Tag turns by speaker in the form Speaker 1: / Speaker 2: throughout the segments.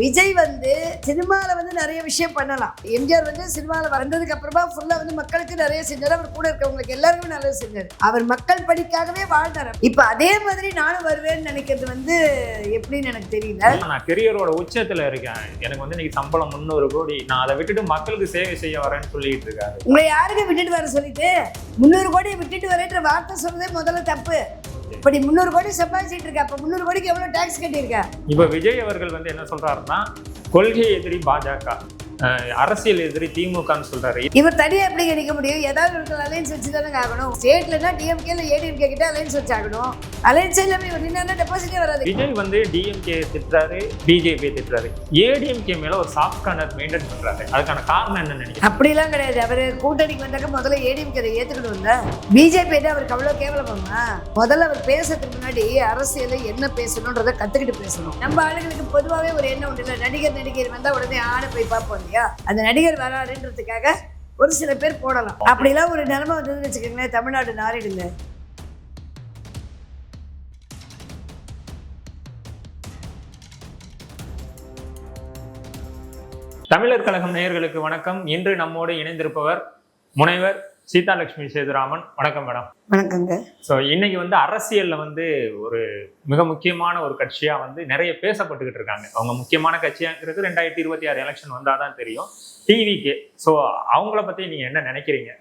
Speaker 1: விஜய் வந்து சினிமால வந்து நிறைய விஷயம் பண்ணலாம். எம்ஜிஆர் வந்து சினிமால வந்ததுக்கு அப்புறமா ஃபுல்லா வந்து மக்களுக்கு நிறைய செஞ்சாரு. அவர் கூட இருக்கவங்களுக்கு எல்லாருக்குமே நல்லது செஞ்சாரு. அவர் மக்கள் படிக்காகவே வாழ்ந்தார். இப்ப அதே மாதிரி நானும் வருவேன்னு நினைக்கிறது வந்து எப்படின்னு எனக்கு தெரியல.
Speaker 2: நான் கெரியரோட உச்சத்துல இருக்கேன். எனக்கு வந்து இன்னைக்கு சம்பளம் முந்நூறு கோடி. நான் அதை விட்டுட்டு மக்களுக்கு சேவை செய்ய வரேன்னு சொல்லிட்டு இருக்காரு.
Speaker 1: உங்களை யாருக்கு விட்டுட்டு வர சொல்லிட்டு? முந்நூறு கோடி விட்டுட்டு வரேன்ற வார்த்தை சொல்றதே முதல்ல தப்பு. இப்படி முந்நூறு கோடி சம்பாதிச்சிட்டு இருக்க. அப்போ முந்நூறு கோடிக்கு எவ்வளோ டேக்ஸ் கட்டியிருக்க?
Speaker 2: இப்போ விஜய் அவர்கள் வந்து என்ன சொல்கிறாருன்னா கொள்கை எதிரி பாஜக. அரசியல் எதிரி திமுகன்னு சொல்றாரு.
Speaker 1: இவர் தனியா எப்படி நிக்க முடியும்? ஏதாவது ஒரு அலைன்ஸ் வச்சு தானே ஆகணும். ஸ்டேட்லனா டிஎம்கேல ஏடிஎம்கே கிட்ட அலைன்ஸ் வச்சாகணும் அலைன்ஸ் இல்லாம இவர் நின்னா டெபாசிட்டே வராது.
Speaker 2: விஜய் வந்து டிஎம்கே திட்டுறாரு பிஜேபி திட்டுறாரு. ஏடிஎம்கே மேல ஒரு சாஃப்ட் கார்னர் மெயின்டைன் பண்றாரு. அதுக்கான காரணம் என்ன நினைக்கிறேன்
Speaker 1: அப்படிலாம் கிடையாது. அவர் கூட்டணிக்கு வந்தாக்க முதல்ல ஏடிஎம்கே அதை ஏத்துக்கணும்ல. பிஜேபி அவருக்கு அவ்வளவு கேவலமாமா? முதல்ல அவர் பேசுறதுக்கு முன்னாடி அரசியல என்ன பேசணுன்றதை கத்துக்கிட்டு பேசணும். நம்ம ஆளுங்களுக்கு பொதுவாகவே ஒரு எண்ணம் உண்டு இல்லை? நடிகர் நடிகர் வந்தா உடனே ஆணை போய் பார்ப்போம். இல்லையா? அந்த நடிகர் வராருன்றதுக்காக ஒரு சில பேர் போடலாம். அப்படிலாம் ஒரு நிலைமை வந்ததுன்னு வச்சுக்கோங்களேன் தமிழ்நாடு நாரிடுங்க.
Speaker 2: தமிழர் கழகம் நேயர்களுக்கு வணக்கம். இன்று நம்மோடு இணைந்திருப்பவர் முனைவர் சீதாலட்சுமி சேதுராமன். வணக்கம் மேடம்.
Speaker 1: வணக்கங்க.
Speaker 2: ஸோ இன்னைக்கு வந்து அரசியல்ல வந்து ஒரு மிக முக்கியமான ஒரு கட்சியா வந்து நிறைய பேசப்பட்டுக்கிட்டு இருக்காங்க. அவங்க முக்கியமான கட்சியாங்கிறது ரெண்டாயிரத்தி இருபத்தி ஆறு எலெக்ஷன் வந்தாதான் தெரியும். டிவிக்கு ஸோ அவங்கள பத்தி நீங்க என்ன நினைக்கிறீங்க?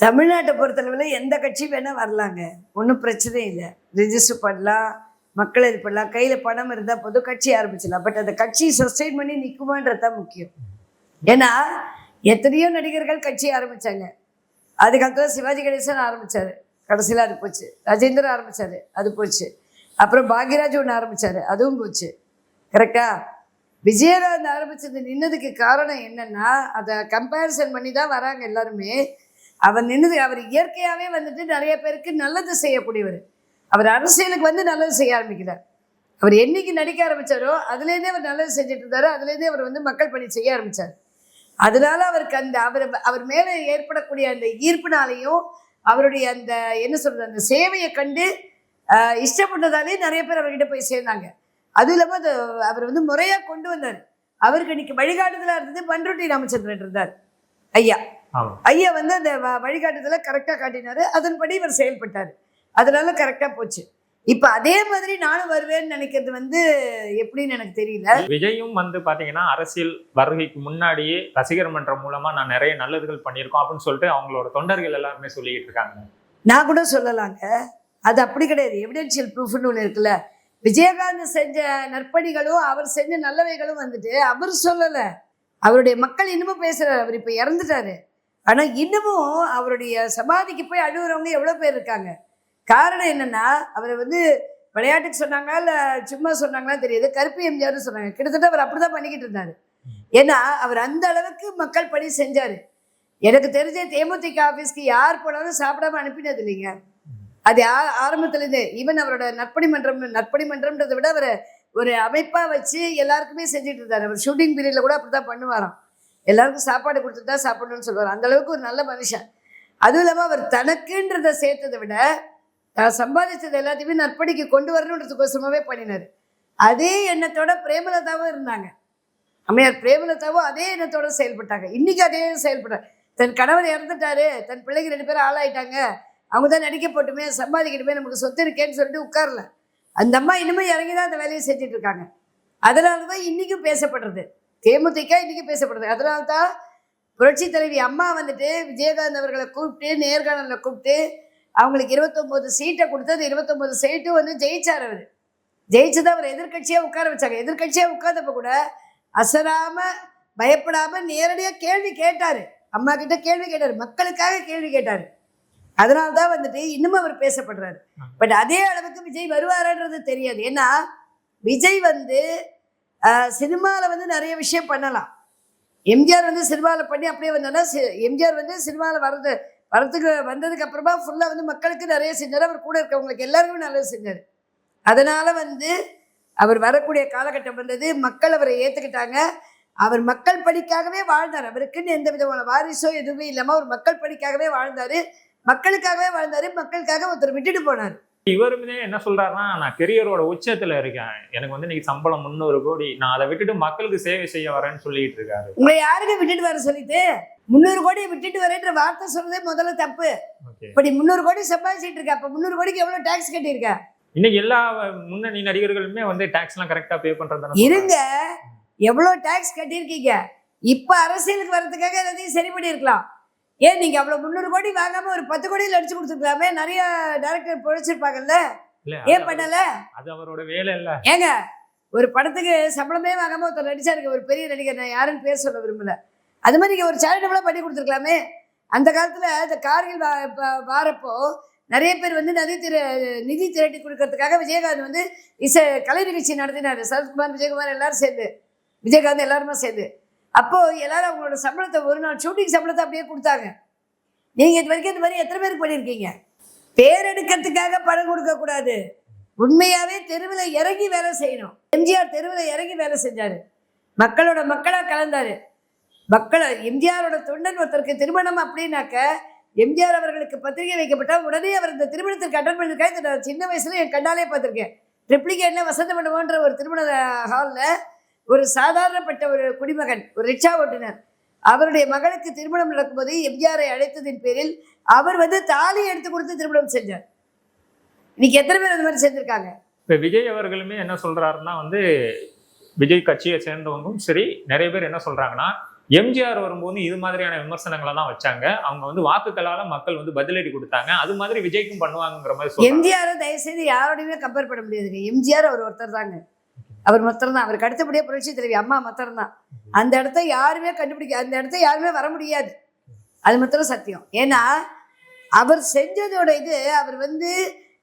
Speaker 1: தமிழ்நாட்டை பொறுத்தளவில் எந்த கட்சி வேணால் வரலாங்க. ஒன்றும் பிரச்சனை இல்லை. ரிஜிஸ்டர் பண்ணலாம் மக்கள் இது பண்ணலாம். கையில் பணம் இருந்தால் பொது கட்சி ஆரம்பிச்சிடலாம். பட் அந்த கட்சி சஸ்டெயின் பண்ணி நிற்குமான்றது தான் முக்கியம். ஏன்னா எத்தனையோ நடிகர்கள் கட்சி ஆரம்பித்தாங்க அதுக்கப்புறம் சிவாஜி கணேசன் ஆரம்பித்தார் கடைசியில் அது போச்சு. ராஜேந்திரன் ஆரம்பித்தார் அது போச்சு. அப்புறம் பாக்யராஜ் ஒன்று ஆரம்பித்தார் அதுவும் போச்சு. கரெக்டா விஜயகாந்த் ஆரம்பித்தது நின்னதுக்கு காரணம் என்னென்னா அதை கம்பேரிசன் பண்ணி தான் வராங்க எல்லாருமே. அவர் நின்னது அவர் இயற்கையாகவே வந்துட்டு நிறைய பேருக்கு நல்லது செய்யக்கூடியவர். அவர் அரசியலுக்கு வந்து நல்லது செய்ய ஆரம்பிக்கிறார். அவர் என்னைக்கு நடிக்க ஆரம்பிச்சாரோ அதுலேருந்தே அவர் நல்லது செஞ்சுட்டு இருந்தாரு. அதுலேருந்தே அவர் வந்து மக்கள் பணி செய்ய ஆரம்பிச்சார். அதனால அவருக்கு அந்த அவர் அவர் மேலே ஏற்படக்கூடிய அந்த ஈர்ப்பினாலையும் அவருடைய அந்த என்ன சொல்றது அந்த சேவையை கண்டு இஷ்டப்பட்டதாலே நிறைய பேர் அவர்கிட்ட போய் சேர்ந்தாங்க. அதுவும் இல்லாமல் அது அவர் வந்து முறையாக கொண்டு வந்தார். அவருக்கு இன்னைக்கு வழிகாட்டுதலாக இருந்தது பண்ருட்டி ராமச்சந்திரன் இருந்தார். ஐயா. ஐயா வந்து அந்த வழிகாட்டுதலை கரெக்டாக காட்டினாரு. அதன்படி இவர் செயல்பட்டார். அதனால கரெக்டாக போச்சு. இப்போ அதே மாதிரி நானும் வருவேன்னு நினைக்கிறது வந்து எப்படின்னு எனக்கு தெரியல.
Speaker 2: விஜயும் வந்து பாத்தீங்கன்னா அரசியல் வருகைக்கு முன்னாடியே ரசிகர் மன்றம் மூலமா நான் நிறைய நல்லதுகள் பண்ணியிருக்கோம் அப்படின்னு சொல்லிட்டு அவங்களோட தொண்டர்கள் எல்லாருமே சொல்லிக்கிட்டு இருக்காங்க.
Speaker 1: நான் கூட சொல்லலாங்க. அது அப்படி கிடையாது. எவிடென்ஷியல் ப்ரூஃப்னு ஒன்று இருக்குல்ல. விஜயகாந்த் செஞ்ச நற்பணிகளும் அவர் செஞ்ச நல்லவைகளும் வந்துட்டு அவர் சொல்லலை. அவருடைய மக்கள் இன்னமும் பேசுறாரு அவர் இப்போ இறந்துட்டாரு. ஆனால் இன்னமும் அவருடைய சமாதிக்கு போய் அழுகுறவங்க எவ்வளோ பேர் இருக்காங்க. காரணம் என்னன்னா அவரை வந்து விளையாட்டுக்கு சொன்னாங்க இல்லை சும்மா சொன்னாங்களா தெரியாது. கருப்பு எம்ஜிஆர்னு சொன்னாங்க. கிட்டத்தட்ட அவர் அப்படிதான் பண்ணிக்கிட்டு இருந்தாரு. ஏன்னா அவர் அந்த அளவுக்கு மக்கள் பணி செஞ்சாரு. எனக்கு தெரிஞ்ச தேமுதிக ஆஃபீஸ்க்கு யார் போனாலும் சாப்பிடாம அனுப்பினது இல்லைங்க. அது ஆ- ஆரம்பத்துலேருந்தே. ஈவன் அவரோட நற்பணி மன்றம் நற்பணி மன்றம்ன்றதை விட அவர் ஒரு அமைப்பா வச்சு எல்லாருக்குமே செஞ்சுட்டு இருந்தார். அவர் ஷூட்டிங் பீரியட்ல கூட அப்படிதான் பண்ணுவாராம். எல்லாருக்கும் சாப்பாடு கொடுத்துட்டு தான் சாப்பிடணும்னு சொல்லுவார். அந்த அளவுக்கு ஒரு நல்ல மனுஷன். அதுவும் இல்லாமல் அவர் தனக்குன்றதை சேர்த்ததை விட தான் சம்பாதிச்சது எல்லாத்தையுமே நற்படிக்கு கொண்டு வரணுன்றதுக்கோசரமாவே பண்ணினார். அதே எண்ணத்தோட பிரேமலதாவும் இருந்தாங்க. அம்மையார் பிரேமலதாவும் அதே எண்ணத்தோட செயல்பட்டாங்க. இன்னைக்கு அதே செயல்பட்டாங்க தன் கணவர் இறந்துட்டாரு. தன் பிள்ளைங்க ரெண்டு பேரும் ஆளாயிட்டாங்க. அவங்க தான் நடிக்க போட்டுமே சம்பாதிக்கணுமே நமக்கு சொத்து இருக்கேன்னு சொல்லிட்டு உட்காரல. அந்த அம்மா இன்னுமே இறங்கி தான் அந்த வேலையை செஞ்சுட்டு இருக்காங்க. அதனால தான் இன்னைக்கும் பேசப்படுறது. தேமுதிக இன்றைக்கும் பேசப்படுறது அதனால தான் புரட்சி தலைவி அம்மா வந்துட்டு விஜயகாந்த் அவர்களை கூப்பிட்டு நேர்காணலில் கூப்பிட்டு அவங்களுக்கு இருபத்தொம்போது சீட்டை கொடுத்தது இருபத்தொம்போது சீட்டும் வந்து ஜெயிச்சார் அவர். ஜெயிச்சு தான் அவர் எதிர்க்கட்சியாக உட்கார வச்சாங்க. எதிர்கட்சியாக உட்கார்ந்தப்ப கூட அசராமல் பயப்படாமல் நேரடியாக கேள்வி கேட்டார். அம்மா கிட்ட கேள்வி கேட்டார். மக்களுக்காக கேள்வி கேட்டார். அதனால தான் வந்துட்டு இன்னும் அவர் பேசப்படுறாரு. பட் அதே அளவுக்கு விஜய் வருவாரான்றது தெரியாது. ஏன்னா விஜய் வந்து சினிமாவில் வந்து நிறைய விஷயம் பண்ணலாம். எம்ஜிஆர் வந்து சினிமாவில் பண்ணி அப்படியே வந்தோன்னா எம்ஜிஆர் வந்து சினிமாவில் வர்றது வரத்துக்கு வந்ததுக்கு அப்புறமா ஃபுல்லாக வந்து மக்களுக்கு நிறைய செஞ்சார். அவர் கூட இருக்கவங்களுக்கு எல்லாருக்குமே நல்லது செஞ்சார். அதனால வந்து அவர் வரக்கூடிய காலகட்டம் வந்தது மக்கள் அவரை ஏற்றுக்கிட்டாங்க அவர் மக்கள் படிக்காகவே வாழ்ந்தார். அவருக்குன்னு எந்த விதமான வாரிசோ எதுவுமே இல்லாமல் அவர் மக்கள் படிக்காகவே வாழ்ந்தார். மக்களுக்காகவே வாழ்ந்தார். மக்களுக்காக ஒருத்தர் விட்டுட்டு போனார்.
Speaker 2: இவருமே என்ன சொல்றாருன்னா நான் கெரியரோட உச்சத்துல இருக்கேன். எனக்கு வந்து இன்னைக்கு சம்பளம் முந்நூறு கோடி. நான் அதை விட்டுட்டு மக்களுக்கு சேவை செய்ய வரேன்னு சொல்லிட்டு இருக்காரு.
Speaker 1: உங்களை யாருக்கு விட்டுட்டு வர சொல்லிட்டு? முந்நூறு கோடி விட்டுட்டு வரேன்ற வார்த்தை சொல்றதே முதல்ல தப்பு.
Speaker 2: ஓகே.
Speaker 1: இப்ப நீ முந்நூறு கோடி சம்பாதிச்சிட்டு இருக்க. அப்ப முந்நூறு கோடிக்கு எவ்வளவு டாக்ஸ் கட்டியிருக்க?
Speaker 2: இன்னைக்கு எல்லா முன்னணி நடிகர்களுமே வந்து டாக்ஸ் எல்லாம் கரெக்டா பே பண்றதான
Speaker 1: இருங்க. எவ்வளவு டாக்ஸ் கட்டியிருக்கீங்க? இப்ப அரசியலுக்கு வர்றதுக்காக எல்லாத்தையும் சரி பண்ணியிருக்கலாம் ஏன் நீங்க அவ்வளவு முந்நூறு கோடி வாங்காம ஒரு பத்து கோடியில் அடிச்சு கொடுத்துருக்கலாமே? நிறைய டேரக்டர் பொழைச்சிருப்பாங்கல்ல? ஏன் பண்ணல?
Speaker 2: அது அவரோட வேலை இல்ல.
Speaker 1: ஏங்க ஒரு படத்துக்கு சம்பளமே வாங்காம ஒருத்தர் நடிச்சாருங்க ஒரு பெரிய நடிகர் நான் யாருன்னு பேர் சொல்ல விரும்பல. அது மாதிரி நீங்க ஒரு சேரிட்டபிளா பண்ணி கொடுத்துருக்கலாமே? அந்த காலத்துல இந்த ப- வாரப்போ நிறைய பேர் வந்து நிதி திர நிதி திரட்டி கொடுக்கறதுக்காக விஜயகாந்த் வந்து இசை கலை நிகழ்ச்சி நடத்தினாரு. சரத்குமார் விஜயகுமார் எல்லாரும் சேர்ந்து. விஜயகாந்த் எல்லாருமே சேர்ந்து. அப்போ எல்லாரும் அவங்களோட சம்பளத்தை ஒரு நாள் ஷூட்டிங் சம்பளத்தை அப்படியே கொடுத்தாங்க. நீங்க இது வரைக்கும் இந்த மாதிரி எத்தனை பேருக்கு பண்ணியிருக்கீங்க? பேர் எடுக்கிறதுக்காக பணம் கொடுக்க கூடாது. உண்மையாவே தெருவில் இறங்கி வேலை செய்யணும். எம்ஜிஆர் தெருவில் இறங்கி வேலை செஞ்சாரு. மக்களோட மக்களா கலந்தாரு. மக்களை எம்ஜிஆரோட தொண்டன் ஒருத்தருக்கு திருமணம் அப்படின்னாக்க எம்ஜிஆர் அவர்களுக்கு பத்திரிகை வைக்கப்பட்டால் உடனே அவர் இந்த திருமணத்திற்கு அட்டன் பண்ணியிருக்காரு இதை சின்ன வயசுல என் கண்ணாலே பார்த்துருக்கேன். ட்ரிப்ளிகேட்ல வசந்த மண்டபம்ன்ற ஒரு திருமண ஹாலில் ஒரு சாதாரணப்பட்ட ஒரு குடிமகன் ஒரு ரிக்ஷா ஓட்டுநர். அவருடைய மகளுக்கு திருமணம் நடக்கும்போது எம்ஜிஆரை அழைத்ததின் பேரில் அவர் வந்து தாலி எடுத்து கொடுத்து திருமணம் செஞ்சார். இன்னைக்கு எத்தனை பேர் அந்த மாதிரி செஞ்சிருக்காங்க?
Speaker 2: இப்ப விஜய் அவர்களுமே என்ன சொல்றாருன்னா வந்து விஜய் கட்சியை சேர்ந்தவங்களும் சரி நிறைய பேர் என்ன சொல்றாங்கன்னா எம்ஜிஆர் வரும்போது இது மாதிரியான விமர்சனங்களை தான் வச்சாங்க. அவங்க வந்து வாக்குகளால மக்கள் வந்து பதிலடி கொடுத்தாங்க. அது மாதிரி விஜய்க்கும் பண்ணுவாங்கங்கிற மாதிரி
Speaker 1: எம்ஜிஆரை தயவுசெய்து யாரோடையுமே கம்பேர் பண்ண முடியாதுங்க. எம்ஜிஆர் அவர் ஒருத்தர் தாங்க. அவர் மொத்தம் அவருக்கு அடுத்தபடியே புரட்சி தலைவி அம்மா மொத்தம் அந்த இடத்த யாருமே கண்டுபிடிக்க அந்த இடத்த யாருமே வர முடியாது. அது மாத்திரம் சத்தியம். ஏன்னா அவர் செஞ்சதோட இது அவர் வந்து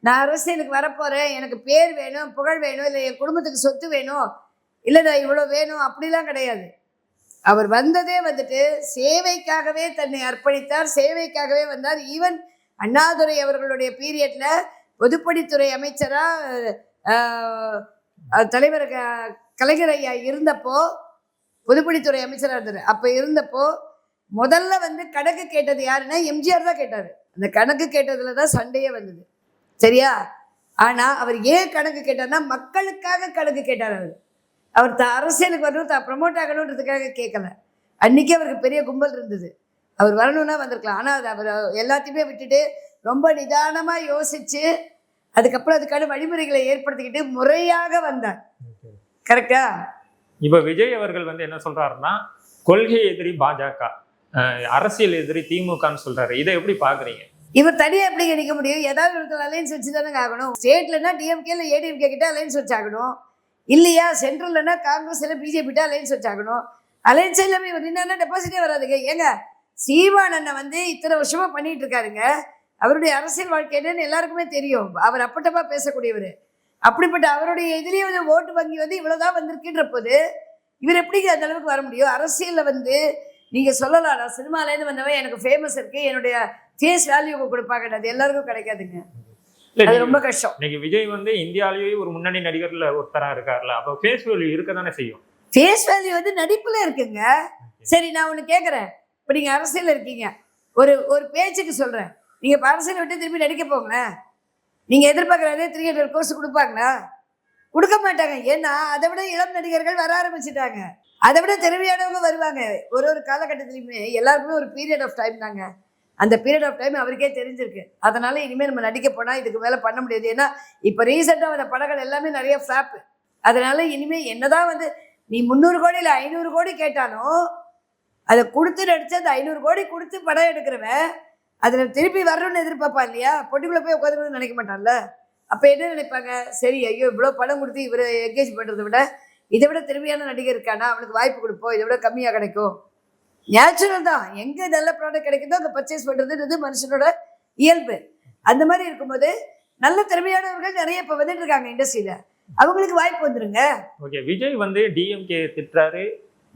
Speaker 1: நான் அரசியலுக்கு வரப்போறேன். எனக்கு பேர் வேணும் புகழ் வேணும் இல்லை என் குடும்பத்துக்கு சொத்து வேணும் இல்லை நான் இவ்வளோ வேணும் அப்படிலாம் கிடையாது. அவர் வந்ததே வந்துட்டு சேவைக்காகவே தன்னை அர்ப்பணித்தார். சேவைக்காகவே வந்தார். ஈவன் அண்ணாதுரை அவர்களுடைய பீரியட்ல பொதுப்பணித்துறை அமைச்சராக தலைவர் க- கலைஞர் ஐயா இருந்தப்போ பொதுப்பணித்துறை அமைச்சராக இருந்தார். அப்போ இருந்தப்போ முதல்ல வந்து கணக்கு கேட்டது யாருன்னா எம்ஜிஆர் தான் கேட்டார். அந்த கணக்கு கேட்டதுல தான் சண்டையே வந்தது. சரியா? ஆனால் அவர் ஏன் கணக்கு கேட்டார்னா மக்களுக்காக கணக்கு கேட்டார் அவர். அவர் த அரசியலுக்கு வரணும் தான் ப்ரமோட் ஆகணுன்றதுக்காக கேட்கல அன்றைக்கே அவருக்கு பெரிய கும்பல் இருந்தது. அவர் வரணும்னா வந்திருக்கலாம். ஆனால் அது அவர் எல்லாத்தையுமே விட்டுட்டு ரொம்ப நிதானமாக யோசித்து அதுக்கப்புறம் அதுக்கான வழிமுறைகளை ஏற்படுத்திக்கிட்டு முறையாக வந்தார். கரெக்டா
Speaker 2: இப்ப விஜய் அவர்கள் வந்து என்ன சொல்றாருன்னா கொள்கை எதிரி பாஜக அரசியல் எதிரி திமுகன்னு சொல்றாரு. இதை எப்படி பாக்குறீங்க?
Speaker 1: இவர் தனியாக எப்படி நிற்க முடியும்? ஏதாவது ஒருத்தர் அலைன்ஸ் வச்சு தானே ஆகணும் ஸ்டேட்லனா டிஎம்கே இல்லை ஏடிஎம்கே கிட்ட அலைன்ஸ் வச்சாகணும். இல்லையா சென்ட்ரல்னா காங்கிரஸ் இல்லை பிஜேபி அலைன்ஸ் வச்சாகணும். அலைன்ஸ் இல்லாமல் இவர் நின்னா டெபாசிட்டே வராதுங்க. ஏங்க சீமான் அண்ணன் வந்து இத்தனை வருஷமா பண்ணிட்டு இருக்காருங்க. அவருடைய அரசியல் வாழ்க்கை என்னன்னு எல்லாருக்குமே தெரியும். அவர் அப்பட்டமா பேசக்கூடியவர். அப்படிப்பட்ட அவருடைய இதுலேயே வந்து ஓட்டு வங்கி வந்து இவ்வளோதான் வந்திருக்குன்ற போது இவர் எப்படிங்க அந்த அளவுக்கு வர முடியும்? அரசியலில் வந்து நீங்கள் சொல்லலாம். நான் சினிமாலேருந்து வந்தவன் எனக்கு ஃபேமஸ் இருக்கு. என்னுடைய ஃபேஸ் வேல்யூ கொடுப்பாங்க அது எல்லாருக்கும் கிடைக்காதுங்க. அது ரொம்ப கஷ்டம்.
Speaker 2: இன்னைக்கு விஜய் வந்து இந்தியாவிலேயே ஒரு முன்னணி நடிகர்ல ஒருத்தரா இருக்காருல்ல அப்போ ஃபேஸ் வேல்யூ இருக்க தானே செய்யும்?
Speaker 1: ஃபேஸ் வேல்யூ வந்து நடிப்புல இருக்குங்க. சரி நான் ஒன்று கேட்குறேன் இப்போ நீங்கள் அரசியல் இருக்கீங்க. ஒரு ஒரு பேச்சுக்கு சொல்கிறேன் நீங்கள் பாடசாலை விட்டு திரும்பி நடிக்க போங்களேன் நீங்கள் எதிர்பார்க்குறதே த்ரீ ஹண்ட்ரட் கோர்ஸ் கொடுப்பாங்களா? கொடுக்க மாட்டாங்க. ஏன்னா அதை விட இளம் நடிகர்கள் வர ஆரம்பிச்சிட்டாங்க. அதை விட திறமையானவங்க வருவாங்க. ஒரு ஒரு காலகட்டத்திலையுமே எல்லாருக்குமே ஒரு பீரியட் ஆஃப் டைம் தாங்க. அந்த பீரியட் ஆஃப் டைம் அவருக்கே தெரிஞ்சிருக்கு. அதனால இனிமேல் நம்ம நடிக்க போனால் இதுக்கு மேலே பண்ண முடியாது. ஏன்னா இப்போ ரீசெண்டாக வந்த படங்கள் எல்லாமே நிறைய ஃப்ளாப்பு அதனால இனிமேல் என்னதான் வந்து நீ முந்நூறு கோடி இல்லை ஐநூறு கோடி கேட்டாலும் அதை கொடுத்து நடிச்சு அந்த ஐநூறு கோடி கொடுத்து படம் எடுக்கிறவன் அதில் திருப்பி வரணும்னு எதிர்பார்ப்பான் இல்லையா? பொட்டிக்குள்ளே போய் உட்காந்துக்கணும்னு நினைக்க மாட்டான்ல? அப்போ என்ன நினைப்பாங்க? சரி ஐயோ இவ்வளோ பணம் கொடுத்து இவரை என்கேஜ் பண்ணுறதை விட இதை விட திறமையான நடிகர் இருக்கானா? அவனுக்கு வாய்ப்பு கொடுப்போம். இதை விட கம்மியாக கிடைக்கும். நேச்சுரல் தான். எங்கே நல்ல ப்ராடக்ட் கிடைக்குதோ அங்கே பர்ச்சேஸ் பண்ணுறதுன்றது மனுஷனோட இயல்பு. அந்த மாதிரி இருக்கும்போது நல்ல திறமையானவர்கள் நிறைய இப்போ வந்துட்டு இருக்காங்க இண்டஸ்ட்ரியில் அவங்களுக்கு வாய்ப்பு வந்துருங்க.
Speaker 2: ஓகே விஜய் வந்து டிஎம்கே திட்டுறாரு.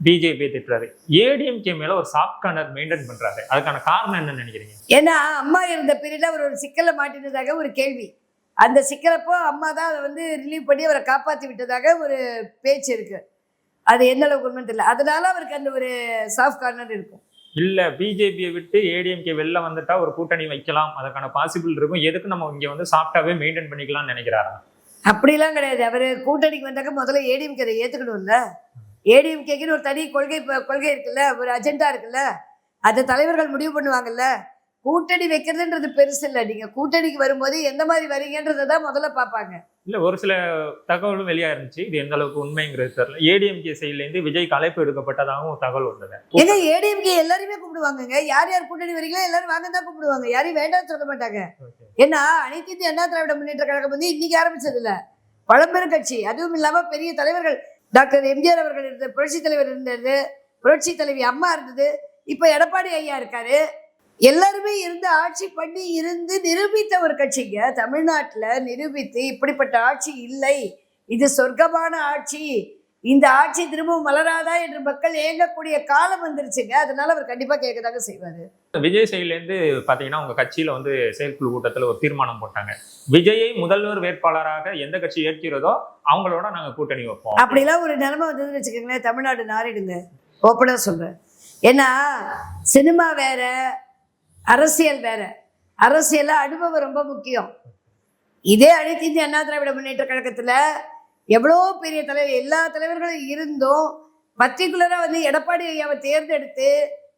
Speaker 2: பிஜேபி திட்டுறாரு. ஏடிஎம்கே மேல ஒரு சாஃப்ட் கார்னர் மெயின்டைன் பண்றாரு. அதுக்கான காரணம் என்னன்னு நினைக்கிறீங்க?
Speaker 1: ஏன்னா அம்மா இருந்த பீரியட்ல அவர் ஒரு சிக்கலை மாட்டினதாக ஒரு கேள்வி. அந்த சிக்கலப்போ அம்மா தான் அதை வந்து ரிலீவ் பண்ணி அவரை காப்பாற்றி விட்டதாக ஒரு பேச்சு இருக்கு. அது எந்த அளவுக்கு உண்மைன்னு தெரியல. அதனால அவருக்கு அந்த ஒரு சாஃப்ட் கார்னர் இருக்கும்.
Speaker 2: இல்ல பிஜேபியை விட்டு ஏடிஎம்கே வெளில வந்துட்டா ஒரு கூட்டணி வைக்கலாம். அதுக்கான பாசிபிள் இருக்கும். எதுக்கு நம்ம இங்க வந்து சாஃப்டாவே மெயின்டைன் பண்ணிக்கலாம்னு நினைக்கிறாரா?
Speaker 1: அப்படிலாம் கிடையாது. அவர் கூட்டணிக்கு வந்தாக்க முதல்ல ஏடிஎம்கே அதை ஏற்றுக்கணும்ல ஏடிஎம்கேக்குன்னு ஒரு தனி கொள்கை கொள்கை இருக்குல்ல ஒரு அஜெண்டா இருக்குல்ல அதை தலைவர்கள் முடிவு பண்ணுவாங்கல்ல கூட்டணி வைக்கிறதுன்றது பெருசு இல்லை. நீங்கள் கூட்டணிக்கு வரும்போது எந்த மாதிரி வரீங்கன்றதை தான் முதல்ல பார்ப்பாங்க.
Speaker 2: இல்ல ஒரு சில தகவலும் வெளியா இருந்துச்சு. இது எந்த அளவுக்கு உண்மைங்கிறது தெரியல. ஏடிஎம்கே சைட்ல இருந்து விஜய்க்கு அழைப்பு எடுக்கப்பட்டதாகவும் தகவல் வந்தது.
Speaker 1: ஏங்க ஏடிஎம்கே எல்லாருமே கூப்பிடுவாங்கங்க. யார் யார் கூட்டணி வரீங்களோ எல்லாரும் வாங்க தான் கூப்பிடுவாங்க. யாரையும் வேண்டாம்னு சொல்ல மாட்டாங்க. ஏன்னா அனைத்து இந்திய அண்ணா திராவிட முன்னேற்ற கழகம் வந்து இன்னைக்கு ஆரம்பிச்சது இல்ல. பழம்பெரும் கட்சி அதுவும் இல்லாம பெரிய தலைவர்கள். டாக்டர் எம்ஜிஆர் அவர்கள் இருந்த புரட்சி தலைவர் இருந்தது புரட்சி தலைவி அம்மா இருந்தது இப்போ எடப்பாடி ஐயா இருக்காரு. எல்லாருமே இருந்து ஆட்சி பண்ணி இருந்து நிரூபித்த ஒரு கட்சிங்க. தமிழ்நாட்டில் நிரூபித்து இப்படிப்பட்ட ஆட்சி இல்லை. இது சொர்க்கமான ஆட்சி. இந்த ஆட்சி திரும்பவும் மலராதா என்று மக்கள் ஏங்கக்கூடிய காலம் வந்துருச்சுங்க. அதனால அவர் கண்டிப்பா கேட்கதாங்க செய்வாரு.
Speaker 2: விஜய் சைட்ல இருந்து பாத்தீங்கன்னா உங்க கட்சியில வந்து செயற்குழு கூட்டத்துல ஒரு தீர்மானம் போட்டாங்க. விஜயை முதல்வர் வேட்பாளராக எந்த கட்சி ஏற்கிறதோ அவங்களோட நாங்க கூட்டணி வைப்போம்.
Speaker 1: அப்படிலாம் ஒரு நிலைமை வந்ததுன்னு வச்சுக்கோங்களேன் தமிழ்நாடு நாரிடுங்க ஓப்பனாக சொல்கிறேன் ஏன்னா சினிமா வேற அரசியல் வேற. அரசியல்ல அனுபவம் ரொம்ப முக்கியம். இதே அனைத்து இந்திய அண்ணா திராவிட முன்னேற்ற கழகத்தில் எவ்வளோ பெரிய தலைவர் எல்லா தலைவர்களும் இருந்தும் பர்டிகுலராக வந்து எடப்பாடி ஐயாவை தேர்ந்தெடுத்து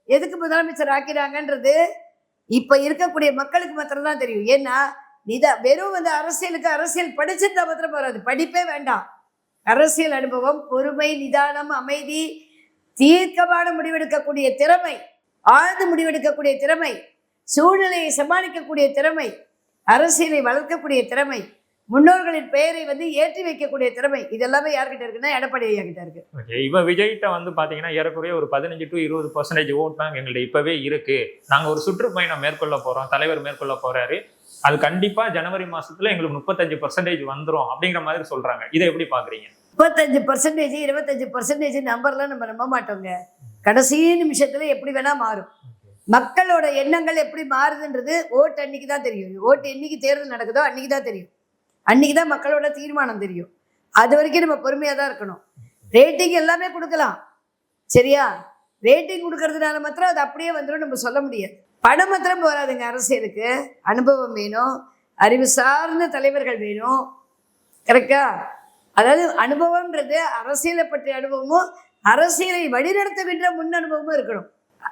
Speaker 1: எதுக்கு முதலமைச்சர் ஆக்கிறாங்கன்றது இப்போ இருக்கக்கூடிய மக்களுக்கு மாத்திரம்தான் தெரியும். ஏன்னா நிதா வெறும் வந்து அரசியலுக்கு அரசியல் படிச்சிருந்தா மாத்திரம் போகாது படிப்பே வேண்டாம். அரசியல் அனுபவம் பொறுமை நிதானம் அமைதி தீர்க்கமான முடிவெடுக்கக்கூடிய திறமை ஆழ்ந்து முடிவெடுக்கக்கூடிய திறமை சூழ்நிலையை சமாளிக்கக்கூடிய திறமை அரசியலை வளர்க்கக்கூடிய திறமை முன்னோர்களின் பெயரை வந்து ஏற்றி வைக்கக்கூடிய திறமை இதெல்லாமே யார்கிட்ட இருக்குன்னா எடப்பாடி ஐயா கிட்ட இருக்கு.
Speaker 2: ஓகே இவன் விஜய்கிட்ட வந்து பாத்தீங்கன்னா ஏறக்குறைய ஒரு பதினஞ்சு டு இருபது பர்சன்டேஜ் ஓட் பேங்க் எங்கள்ட்ட இப்பவே இருக்கு. நாங்க ஒரு சுற்றுப்பயணம் மேற்கொள்ள போறோம் தலைவர் மேற்கொள்ள போறாரு. அது கண்டிப்பா ஜனவரி மாசத்துல எங்களுக்கு முப்பத்தஞ்சு பர்சன்டேஜ் வந்துரும் அப்படிங்கிற மாதிரி சொல்றாங்க. இதை எப்படி பாக்குறீங்க?
Speaker 1: முப்பத்தஞ்சு பர்சன்டேஜ் இருபத்தஞ்சு பர்சன்டேஜ் நம்பர்லாம் நம்ம நம்ப மாட்டோங்க. கடைசி நிமிஷத்துல எப்படி வேணா மாறும். மக்களோட எண்ணங்கள் எப்படி மாறுதுன்றது ஓட்டு அன்னைக்கு தான் தெரியும். ஓட்டு என்னைக்கு தேர்தல் நடக்குதோ அன்னைக்கு தான் தெரியும். அன்னைக்கு தான் மக்களோட தீர்மானம் தெரியும். அது வரைக்கும் நம்ம பொறுமையாக தான் இருக்கணும். ரேட்டிங் எல்லாமே கொடுக்கலாம். சரியா? ரேட்டிங் கொடுக்கறதுனால மாத்திரம் அது அப்படியே வந்துடும் நம்ம சொல்ல முடியாது. பணம் மாத்திரம் போராதுங்க அரசியலுக்கு. அனுபவம் வேணும். அறிவு சார்ந்த தலைவர்கள் வேணும். கரெக்டா அதாவது அனுபவம்ன்றது அரசியலை பற்றிய அனுபவமும் அரசியலை வழிநடத்துகின்ற முன் அனுபவமும் இருக்கணும்.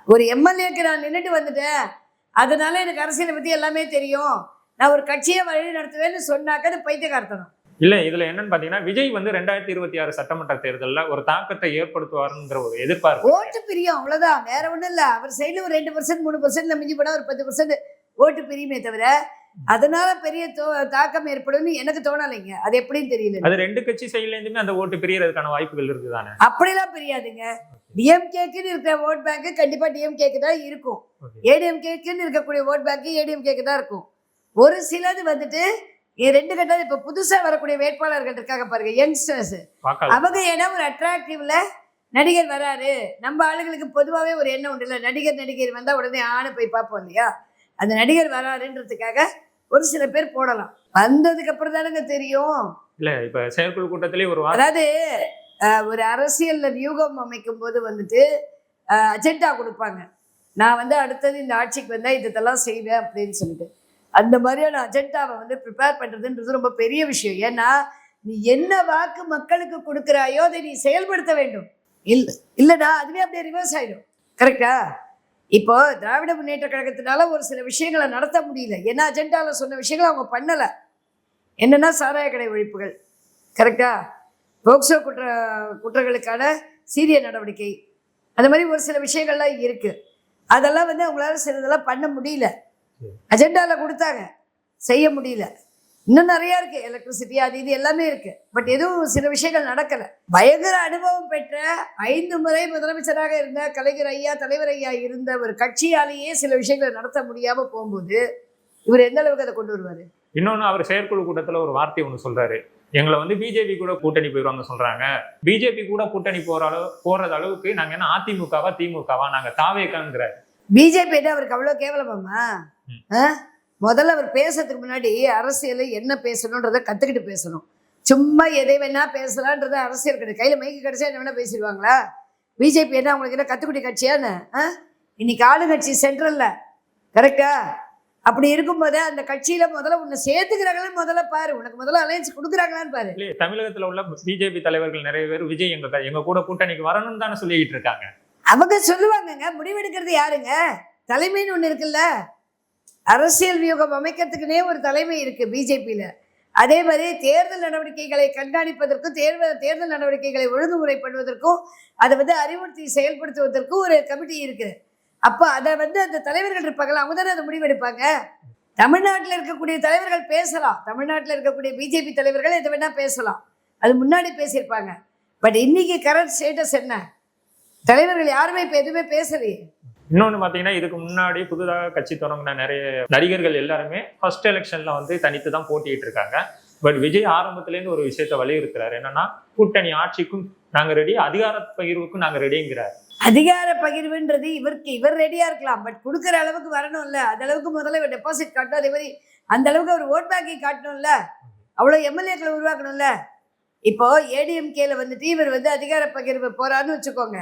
Speaker 1: ஒரு எம்எல்ஏக்கு நான் நின்றுட்டு வந்துட்டேன். அதனால எனக்கு அரசியலை பற்றி எல்லாமே தெரியும். நான் ஒரு கட்சியை வழி நடத்துவேன்னு சொன்னாக்க அது பைத்தியக்காரத்தனம்.
Speaker 2: இல்ல இதுல என்னன்னு பாத்தீங்கன்னா விஜய் வந்து ரெண்டாயிரத்தி இருபத்தி ஆறு சட்டமன்ற தேர்தல்ல ஒரு தாக்கத்தை ஏற்படுத்துவாருங்கிற ஒரு எதிர்பார்ப்பு.
Speaker 1: ஓட்டு பிரியும் அவ்வளவுதான். வேற ஒண்ணும் இல்ல. அவர் சைடுல ஒரு ரெண்டு பர்சன்ட் மூணு பர்சன்ட்ல மிஞ்சி போனா ஒரு பத்து பர்சன்ட் ஓட்டு பிரியுமே தவிர அதனால பெரிய தாக்கம் ஏற்படும்னு எனக்கு தோணலைங்க. அது எப்படின்னு தெரியல
Speaker 2: அது ரெண்டு கட்சி சைட்ல இருந்துமே அந்த ஓட்டு பிரியறதுக்கான வாய்ப்புகள் இருக்குதானே?
Speaker 1: அப்படிலாம் பிரியாதுங்க. டிஎம்கேக்குன்னு இருக்கிற ஓட் பேங்க் கண்டிப்பா டிஎம்கேக்கு தான் இருக்கும். ஏடிஎம்கேக்குன்னு இருக்கக்கூடிய ஓட் பேங்க் ஏடிஎம்கேக்கு தான் இருக்கும். ஒரு சிலது வந்துட்டு ரெண்டு கட்டம் இப்ப புதுசா வரக்கூடிய வேட்பாளர்கள் இருக்காங்க பாருங்க யங்ஸ்டர்ஸ் அவங்க ஏன்னா ஒரு அட்ராக்டிவ்ல நடிகர் வராரு. நம்ம ஆளுங்களுக்கு பொதுவாகவே ஒரு எண்ணம் உண்டு இல்லை நடிகர் நடிகர் வந்தா உடனே ஆணை போய் பார்ப்போம் இல்லையா? அந்த நடிகர் வராருன்றதுக்காக ஒரு சில பேர் போடலாம். வந்ததுக்கு அப்புறம் தானங்க தெரியும்.
Speaker 2: இல்ல இப்ப செயற்குழு கூட்டத்திலேயே ஒரு
Speaker 1: அதாவது ஒரு அரசியல்ல வியூகம் அமைக்கும் போது வந்துட்டு அஜெண்டா கொடுப்பாங்க. நான் வந்து அடுத்தது இந்த ஆட்சிக்கு வந்தா இதெல்லாம் செய்வேன் அப்படின்னு சொல்லிட்டு. அந்த மாதிரியான அஜெண்டாவை வந்து ப்ரிப்பேர் பண்ணுறதுன்றது ரொம்ப பெரிய விஷயம். ஏன்னா நீ என்ன வாக்கு மக்களுக்கு கொடுக்குறாயோ அதை நீ செயல்படுத்த வேண்டும். இல்லை இல்லைனா அதுவே அப்படியே ரிவர்ஸ் ஆயிடும். கரெக்டா இப்போ திராவிட முன்னேற்ற கழகத்தினால ஒரு சில விஷயங்களை நடத்த முடியல. என்ன அஜெண்டாவில் சொன்ன விஷயங்களை அவங்க பண்ணலை. என்னென்னா சாராய கடை ஒழிப்புகள். கரெக்டா போக்சோ குற்ற குற்றங்களுக்கான சீரிய நடவடிக்கை. அந்த மாதிரி ஒரு சில விஷயங்கள்லாம் இருக்குது அதெல்லாம் வந்து அவங்களால சிலதெல்லாம் பண்ண முடியல. அஜெண்டாவில் கொடுத்தாங்க. செய்ய முடியல. இன்னும் நிறைய இருக்கு. எலக்ட்ரிசிட்டி அது இது எல்லாமே இருக்கு. பட் எதுவும் சில விஷயங்கள் நடக்கல. பயங்கர அனுபவம் பெற்ற ஐந்து முறை முதலமைச்சராக இருந்த கலைஞர் ஐயா தலைவர் ஐயா இருந்த ஒரு கட்சியாலேயே சில விஷயங்களை நடத்த முடியாம போகும்போது இவர் எந்த அளவுக்கு அதை கொண்டு வருவாரு?
Speaker 2: இன்னொன்னு அவர் செயற்குழு கூட்டத்துல ஒரு வார்த்தை ஒண்ணு சொல்றாரு. எங்களை வந்து பிஜேபி கூட கூட்டணி போயிருவாங்க சொல்றாங்க. பிஜேபி கூட கூட்டணி போற அளவு போறது அளவுக்கு நாங்க என்ன அதிமுகவா திமுகவா நாங்க தாவேக்காங்கிற
Speaker 1: பிஜேபி அவருக்கு அவ்வளோ கேவலமாமா
Speaker 2: ம்.
Speaker 1: ஆ? முதல்ல அவர் பேசுறதுக்கு முன்னாடி அரசியலை என்ன பேசணுன்றதை கத்துக்கிட்டு பேசணும். சும்மா எதை வேணா பேசலான்றது அரசியல் கிடையாது. கையில மைக்கு கிடைச்சா என்ன வேணா பேசிடுவாங்களா? பிஜேபி என்ன அவங்களுக்கு என்ன கத்துக்குடி கட்சியான்னு? இன்னைக்கு ஆளுங்கட்சி சென்ட்ரல்ல கரெக்டா அப்படி இருக்கும்போது அந்த கட்சியில முதல்ல உன்னை சேர்த்துக்கிறாங்களான்னு முதல்ல பாரு. உனக்கு முதல்ல அலையன்ஸ் கொடுக்குறாங்களான்னு பாரு.
Speaker 2: இல்லையே தமிழகத்துல உள்ள பிஜேபி தலைவர்கள் நிறைய பேர் விஜய் எங்க எங்க கூட கூட்டணிக்கு வரணும்னு தானே சொல்லிக்கிட்டு இருக்காங்க.
Speaker 1: அவங்க சொல்லுவாங்கங்க முடிவெடுக்கிறது யாருங்க? தலைமைன்னு ஒண்ணு இருக்குல்ல. அரசியல் வியூகம் அமைக்கிறதுக்குனே ஒரு தலைமை இருக்குது பிஜேபியில். அதே மாதிரி தேர்தல் நடவடிக்கைகளை கண்காணிப்பதற்கும் தேர்தல் தேர்தல் நடவடிக்கைகளை ஒழுங்குமுறை பண்ணுவதற்கும் அதை வந்து அறிவுறுத்தி செயல்படுத்துவதற்கும் ஒரு கமிட்டி இருக்குது அப்போ அதை வந்து அந்த தலைவர்கள் இருப்பாங்களா அவங்க தானே அதை முடிவெடுப்பாங்க? தமிழ்நாட்டில் இருக்கக்கூடிய தலைவர்கள் பேசலாம். தமிழ்நாட்டில் இருக்கக்கூடிய பிஜேபி தலைவர்கள் எது வேணால் பேசலாம். அது முன்னாடி பேசியிருப்பாங்க. பட் இன்னைக்கு கரண்ட் ஸ்டேட்டஸ் என்ன? தலைவர்கள் யாருமே இப்போ எதுவுமே பேசலையே.
Speaker 2: இன்னொன்று பார்த்தீங்கன்னா இதுக்கு முன்னாடி புதுதாக கட்சி தொடங்கின நிறைய நடிகர்கள் எல்லாருமே ஃபர்ஸ்ட் எலெக்ஷனில் வந்து தனித்து தான் போட்டிட்டு இருக்காங்க. பட் விஜய் ஆரம்பத்துலேருந்து ஒரு விஷயத்த வலியுறுத்துறாரு. என்னன்னா கூட்டணி ஆட்சிக்கும் நாங்கள் ரெடி அதிகார பகிர்வுக்கும் நாங்கள் ரெடிங்கிறார்
Speaker 1: அதிகார பகிர்வுன்றது இவருக்கு இவர் ரெடியா இருக்கலாம். பட் கொடுக்குற அளவுக்கு வரணும்ல. அந்த அளவுக்கு முதல்ல இவர் டெபாசிட் காட்டணும். அதே மாதிரி அந்த அளவுக்கு அவர் ஓட் பேங்கை காட்டணும்ல. அவ்வளோ எம்எல்ஏக்களை உருவாக்கணும்ல. இப்போ ஏடிஎம்கேல வந்துட்டு இவர் வந்து அதிகார பகிர்வு போறான்னு வச்சுக்கோங்க.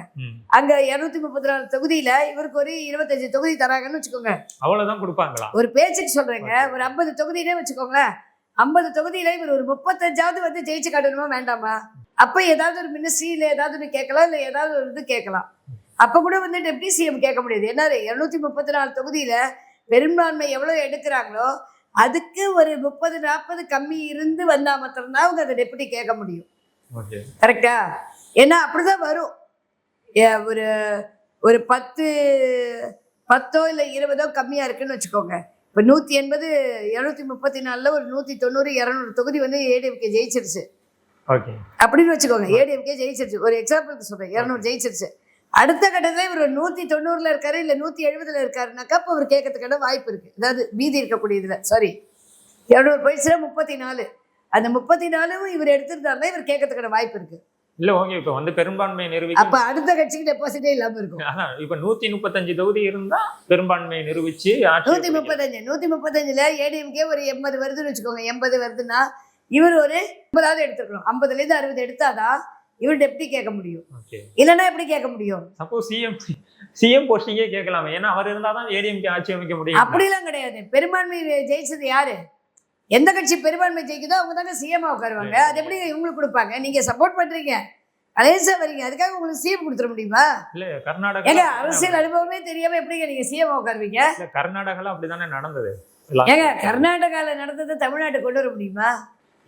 Speaker 1: அங்க இருநூத்தி முப்பத்தி நாலு தொகுதியில இவருக்கு ஒரு இருபத்தஞ்சு தொகுதி தராங்கன்னு வச்சுக்கோங்க.
Speaker 2: அவ்வளவுதான் கொடுப்பாங்களா?
Speaker 1: ஒரு பேச்சுக்கு சொல்றேங்க. ஒரு ஐம்பது தொகுதியிலே வச்சுக்கோங்களேன். ஐம்பது தொகுதியில இவர் ஒரு முப்பத்தஞ்சாவது வந்து ஜெயிச்சு காட்டணுமா வேண்டாமா? அப்ப ஏதாவது ஒரு மினிஸ்ட்ரி இல்ல ஏதாவது ஒன்று கேட்கலாம் இல்ல ஏதாவது ஒரு இது கேட்கலாம். அப்ப கூட வந்து டெப்டி சிஎம் கேட்க முடியாது. என்ன இருநூத்தி முப்பத்தி நாலு தொகுதியில பெரும்பான்மை எவ்வளவு எடுக்கிறாங்களோ அதுக்கு ஒரு முப்பது நாற்பது கம்மி இருந்து வந்தா மாத்திரம்தான் அவங்க அதை டெப்டி கேட்க முடியும். கரெக்டா? ஏன்னா அப்படிதான் வரும். ஒரு ஒரு பத்து பத்தோ இல்லை இருபதோ கம்மியாக இருக்குன்னு வச்சுக்கோங்க. இப்போ நூற்றி எண்பது இரநூத்தி முப்பத்தி நாலில் ஒரு நூற்றி தொண்ணூறு இரநூறு தொகுதி வந்து ஏடிஎம்கே ஜெயிச்சிருச்சு.
Speaker 2: ஓகே.
Speaker 1: அப்படின்னு வச்சுக்கோங்க. ஏடிஎம்கே ஜெயிச்சிருச்சு. ஒரு எக்ஸாம்பிளுக்கு சொல்கிறேன் இரநூறு ஜெயிச்சிருச்சு. அடுத்த கட்டத்தில் இவர் நூற்றி தொண்ணூறில் இருக்காரு இல்லை நூற்றி எழுபதில் இருக்காருனாக்கா அப்போ அவர் கேட்கறதுக்கான வாய்ப்பு இருக்குது அதாவது மீதி இருக்கக்கூடிய இதில் சாரி இரநூறு போயிடுச்சுன்னா முப்பத்தி நாலு அந்த முப்பத்தி நாலும் இவர் எடுத்திருந்தாருன்னா இவர் கேட்கறதுக்கான வாய்ப்பு இருக்குது
Speaker 2: இல்ல ஓகே இப்ப வந்து பெரும்பான்மை
Speaker 1: அப்ப
Speaker 2: நிரூபிக்க
Speaker 1: அடுத்த கட்சிக்கு டெபாசிட்டே இல்லாம இருக்கும்.
Speaker 2: அதான் இப்ப நூத்தி முப்பத்தஞ்சு தொகுதி இருந்தா பெரும்பான்மையை நிரூபிச்சு
Speaker 1: நூத்தி. முப்பத்தஞ்சு நூத்தி முப்பத்தஞ்சுல ஏடிஎம்கே ஒரு எண்பது வருதுன்னு வச்சுக்கோங்க எண்பது வருதுன்னா இவர் ஒரு ஐம்பதாவது எடுத்துக்கணும் ஐம்பதுல இருந்து அறுபது எடுத்தாதான் இவர் டெப்டி கேட்க முடியும். இல்லைன்னா எப்படி கேட்க முடியும்?
Speaker 2: சப்போஸ் சிஎம் சிஎம் போஸ்டிங்கே கேட்கலாமே. ஏன்னா அவர் இருந்தாதான் ஏடிஎம்கே ஆட்சி அமைக்க முடியும்.
Speaker 1: அப்படிலாம் கிடையாது. பெரும்பான்மை ஜெயிச்சது யாரு? எந்த கட்சி பெரும்பான்மை ஜெயிக்குதோ அவங்க தாங்க சிஎம்மா உட்காருவாங்க. அது எப்படி இவங்களுக்கு கொடுப்பாங்க? நீங்க சப்போர்ட் பண்றீங்க. அலையன்ஸா வரீங்க அதுக்காக உங்களுக்கு சிஎம் கொடுத்துட முடியுமா?
Speaker 2: இல்ல கர்நாடகா
Speaker 1: ஏங்க அரசியல் அனுபவமே தெரியாம எப்படிங்க நீங்க சிஎம் உட்காருவீங்க?
Speaker 2: கர்நாடகால அப்படிதானே நடந்தது.
Speaker 1: ஏங்க கர்நாடகால நடந்ததை தமிழ்நாட்டு கொண்டு வர முடியுமா?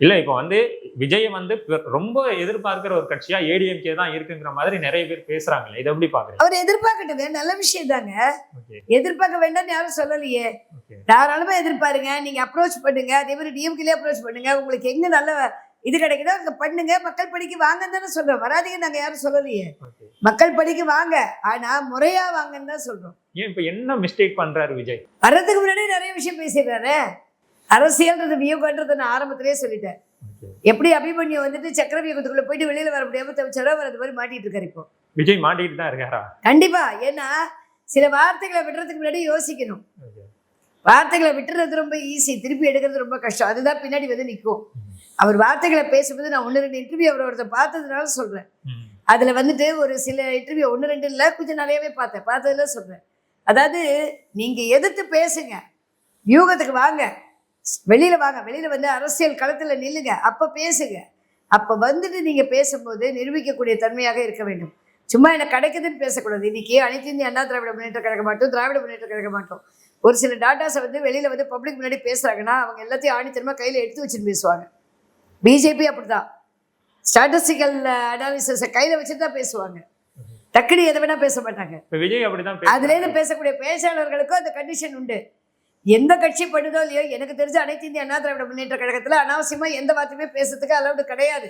Speaker 2: இல்ல இப்ப வந்து விஜய் வந்து ரொம்ப எதிர்பார்க்கிற ஒரு கட்சியா ஏடிஎம்கே தான் இருக்குங்கிற மாதிரி நிறைய பேர் பேசுறாங்களே இதை எப்படி பாக்குறீங்க?
Speaker 1: அவர் எதிர்பார்க்கட்டுங்க நல்ல விஷயம் தாங்க. எதிர்பார்க்க வேண்டாம்னு யாரும் சொல்லலையே. தாராளமா எதிர்பாருங்க நீங்க அப்ரோச் பண்ணுங்க அதே மாதிரி டிஎம்கிலே அப்ரோச் பண்ணுங்க உங்களுக்கு எங்க நல்ல இது கிடைக்குதோ அங்க பண்ணுங்க மக்கள் படிக்க வாங்கன்னு தானே சொல்றோம். வராதீங்க நாங்க யாரும் சொல்லலையே. மக்கள் படிக்க வாங்க ஆனா முறையா வாங்கன்னு தான் சொல்றோம்.
Speaker 2: ஏன் இப்ப என்ன மிஸ்டேக் பண்றாரு விஜய்?
Speaker 1: வர்றதுக்கு முன்னாடி நிறைய விஷயம் பேசிடுறாரு. அரசியல்ன்றது வியூகன்றதை நான் ஆரம்பத்திலேயே சொல்லிட்டேன். எப்படி அபிமன்யு வந்துட்டு சக்கர வியூகத்துக்குள்ள போயிட்டு வெளியில வர முடியாம தவிச்சாரோ அவர் அது மாதிரி மாட்டிட்டு இருக்காரு இப்போ.
Speaker 2: விஜய் மாட்டிக்கிட்டு தான் இருக்காரா?
Speaker 1: கண்டிப்பா. ஏன்னா சில வார்த்தைகளை விடுறதுக்கு முன்னாடி யோசிக்கணும். வார்த்தைகளை விட்டுறது ரொம்ப ஈஸி திருப்பி எடுக்கிறது ரொம்ப கஷ்டம். அதுதான் பின்னாடி வந்து நிற்கும் அவர் வார்த்தைகளை பேசும்போது நான் ஒன்று ரெண்டு இன்டர்வியூ அவர் ஒருத்தர் பார்த்ததுனால சொல்கிறேன். அதில் வந்துட்டு ஒரு சில இன்டர்வியூ ஒன்று ரெண்டு இல்லை கொஞ்சம் நிறையவே பார்த்தேன். பார்த்ததுல சொல்கிறேன் அதாவது நீங்கள் எதிர்த்து பேசுங்க. வியூகத்துக்கு வாங்க. வெளியில் வாங்க. வெளியில் வந்து அரசியல் களத்தில் நில்லுங்க. அப்போ பேசுங்க. அப்போ வந்துட்டு நீங்கள் பேசும்போது நிரூபிக்கக்கூடிய தன்மையாக இருக்க வேண்டும். சும்மா எனக்கு கிடைக்குதுன்னு பேசக்கூடாது. இன்னைக்கு அனைத்து இந்திய அண்ணா திராவிட முன்னேற்ற கழக மாட்டோம் திராவிட முன்னேற்ற கழக மாட்டோம். ஒரு சில டாட்டாஸை வந்து வெளியில் வந்து பப்ளிக் முன்னாடி பேசுகிறாங்கன்னா அவங்க எல்லாத்தையும் ஆணித்தரமாக கையில் எடுத்து வச்சுட்டு பேசுவாங்க. பிஜேபி அப்படிதான் ஸ்டாட்டிஸ்டிக்கல் அனாலிசிஸை கையில் வச்சுட்டு தான் பேசுவாங்க. டக்குனு எதை வேணா பேச மாட்டாங்க. அதுலேருந்து. பேசக்கூடிய பேச்சாளர்களுக்கும் அந்த கண்டிஷன் உண்டு. எந்த கட்சி பண்ணுதோ இல்லையோ எனக்கு தெரிஞ்ச அனைத்து இந்திய அண்ணா திராவிட முன்னேற்ற கழகத்தில் அனாவசியமாக எந்த வார்த்தையுமே பேசுறதுக்கு அலௌடு கிடையாது.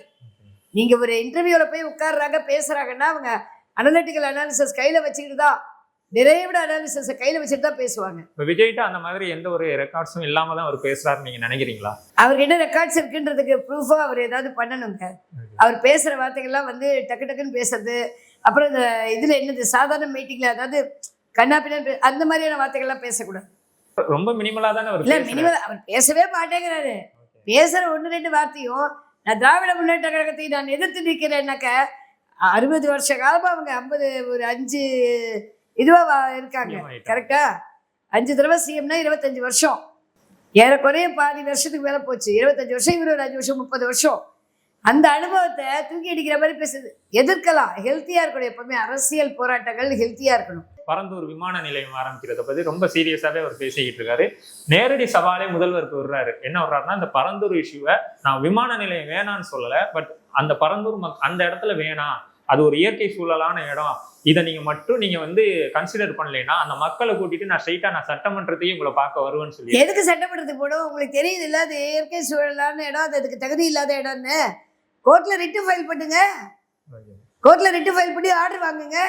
Speaker 1: நீங்கள் ஒரு இன்டர்வியூவில் போய் உட்கார்றாங்க பேசுகிறாங்கன்னா அவங்க அனலிட்டிக்கல் அனாலிசிஸ் கையில் வச்சுக்கிட்டு தான் நிறைய அனாலிசிஸை கையில் வச்சுட்டு தான் பேசுவாங்க.
Speaker 2: இப்ப விஜய்கிட்ட அந்த மாதிரி எந்த ஒரு ரெக்கார்ட்ஸும் இல்லாம தான் அவர் பேசுறாருன்னு நீங்க நினைக்கிறீங்களா?
Speaker 1: அவருக்கு என்ன ரெக்கார்ட்ஸ் இருக்குன்றதுக்கு ப்ரூஃபாக அவர் ஏதாவது பண்ணணுங்க. அவர் பேசுகிற வார்த்தைகள்லாம் வந்து டக்கு டக்குன்னு பேசுறது அப்புறம் இந்த இதில் என்னது சாதாரண மீட்டிங்கில் அதாவது கண்ணா பின்னா அந்த மாதிரியான வார்த்தைகள்லாம் பேசக்கூடாது.
Speaker 2: ரொம்ப மினிமலா தானே
Speaker 1: இல்லை. மினிமம் அவர் பேசவே மாட்டேங்கிறாரு. பேசுகிற ஒன்று ரெண்டு வார்த்தையும் நான் திராவிட முன்னேற்ற கழகத்தை நான் எதிர்த்து நிற்கிறேன்னாக்க அறுபது வருஷ காலமாக அவங்க ஐம்பது ஒரு அஞ்சு இதுவா வா- இருக்காங்க. கரெக்டா அஞ்சு தடவை சிஎம்னா இருபத்தஞ்சு வருஷம். ஏறக்குறைய பாதி வருஷத்துக்கு மேல போச்சு. இருபத்தஞ்சு வருஷம் இவர் ஒரு அஞ்சு வருஷம் முப்பது வருஷம். அந்த அனுபவத்தை தூக்கி அடிக்கிற மாதிரி பேசுது. எதிர்க்கலாம். ஹெல்த்தியா இருக்கணும் எப்பவுமே. அரசியல் போராட்டங்கள் ஹெல்த்தியா இருக்கணும்.
Speaker 2: பரந்தூர் விமான நிலையம் ஆரம்பிக்கிறத. பத்தி ரொம்ப சீரியஸாவே அவர் பேசிக்கிட்டு இருக்காரு. நேரடி சவாலே முதல்வருக்கு விடுறாரு. என்ன வர்றாருன்னா இந்த பரந்தூர் இஷ்யூவை நான் விமான நிலையம் வேணான்னு சொல்லல பட் அந்த பரந்தூர் மக் அந்த இடத்துல வேணாம் அது ஒரு இயற்கை சூழலான இடம். இதை நீங்க மட்டும் நீங்க வந்து கன்சிடர் பண்ணலைன்னா அந்த மக்களை கூட்டிட்டு நான் ஸ்ட்ரைட்டா நான் சட்டமன்றத்தையும் உங்களை பார்க்க வருவேன்னு சொல்லி.
Speaker 1: எதுக்கு சட்டமன்றத்துக்கு போடும் உங்களுக்கு தெரியுது இல்ல அது இயற்கை சூழலான இடம். அது அதுக்கு தகுதி இல்லாத இடம்னு. கோர்ட்ல ரிட்டு ஃபைல் பண்ணுங்க. கோர்ட்ல ரிட்டு ஃபைல் பண்ணி ஆர்டர் வாங்குங்க.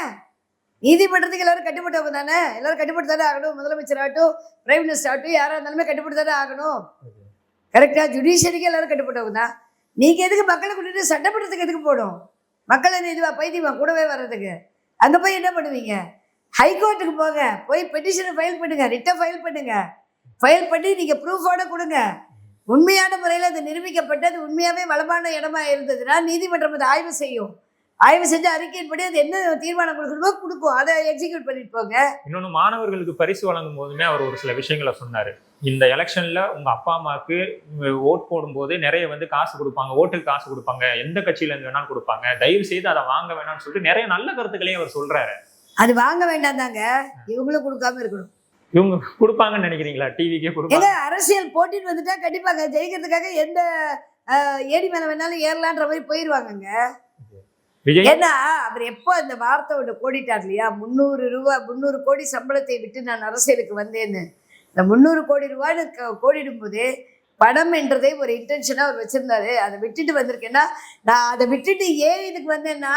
Speaker 1: நீதிமன்றத்துக்கு எல்லாரும் கட்டுப்பட்டவங்க தானே? எல்லாரும் கட்டுப்பட்டு தானே ஆகணும்? முதலமைச்சர் ஆகட்டும் பிரைம் மினிஸ்டர் ஆகட்டும் யாராக இருந்தாலுமே கட்டுப்பட்டு தானே ஆகணும் கரெக்டாக ஜுடிஷியரிக்கு எல்லாரும் கட்டுப்பட்டவங்க தான். நீங்கள் எதுக்கு மக்களை கூட்டிட்டு சட்டமன்றத்துக்கு எதுக்கு போடும் மக்கள் என்ன இதுவா? பைத்தியமா? கூடவே வர்றதுக்கு. அங்கே போய் என்ன பண்ணுவீங்க? ஹைகோர்ட்டுக்கு போங்க. போய் பெட்டிஷனை ஃபைல் பண்ணுங்க. ரிட்டை ஃபைல் பண்ணுங்க. ஃபைல் பண்ணி நீங்கள் ப்ரூஃபோட கொடுங்க. உண்மையான முறையில் அது நிரூமிக்கப்பட்டு அது உண்மையாகவே வளமான இடமா இருந்ததுன்னா நீதிமன்றம் அதை ஆய்வு செய்யும். ஆய்வு செஞ்சு அறிக்கையின்படி அது என்ன தீர்மானம் கொடுக்கணுமோ கொடுக்கும். அதை எக்ஸிக்யூட் பண்ணிட்டு போங்க.
Speaker 2: இன்னொன்னு மாணவர்களுக்கு பரிசு வழங்கும் போதுமே அவர் ஒரு சில விஷயங்களை சொன்னாரு. இந்த எலெக்ஷன்ல உங்க அப்பா அம்மாவுக்கு ஓட் போடும்போது நிறைய வந்து காசு கொடுப்பாங்க. ஓட்டுக்கு காசு கொடுப்பாங்க. எந்த கட்சியில இருந்து வேணாலும் கொடுப்பாங்க. தயவு செய்து அதை வாங்க வேணாம்னு சொல்லிட்டு நிறைய நல்ல கருத்துக்களையும் அவர் சொல்றாரு.
Speaker 1: அது வாங்க வேண்டாம் தாங்க இவங்களும் கொடுக்காம இருக்கணும்.
Speaker 2: இவங்க கொடுப்பாங்கன்னு நினைக்கிறீங்களா? டிவிக்கே கொடுப்பாங்க.
Speaker 1: அரசியல் போட்டின்னு வந்துட்டா கண்டிப்பாங்க. ஜெயிக்கிறதுக்காக எந்த ஏடி மேல வேணாலும் ஏறலான்ற மாதிரி போயிடுவாங்கங்க
Speaker 2: விஜய்?
Speaker 1: ஏன்னா அவர் எப்போ அந்த வார்த்தை ஒன்று கோடிட்டார் இல்லையா? முந்நூறு ரூபா முந்நூறு கோடி சம்பளத்தை விட்டு நான் அரசியலுக்கு வந்தேன்னு. இந்த முந்நூறு கோடி ரூபான்னு கோடிடும் போது படம் என்றதே ஒரு இன்டென்ஷனாக அவர் வச்சிருந்தாரு. அதை விட்டுட்டு வந்திருக்கேன்னா நான் அதை விட்டுட்டு ஏன் இதுக்கு வந்தேன்னா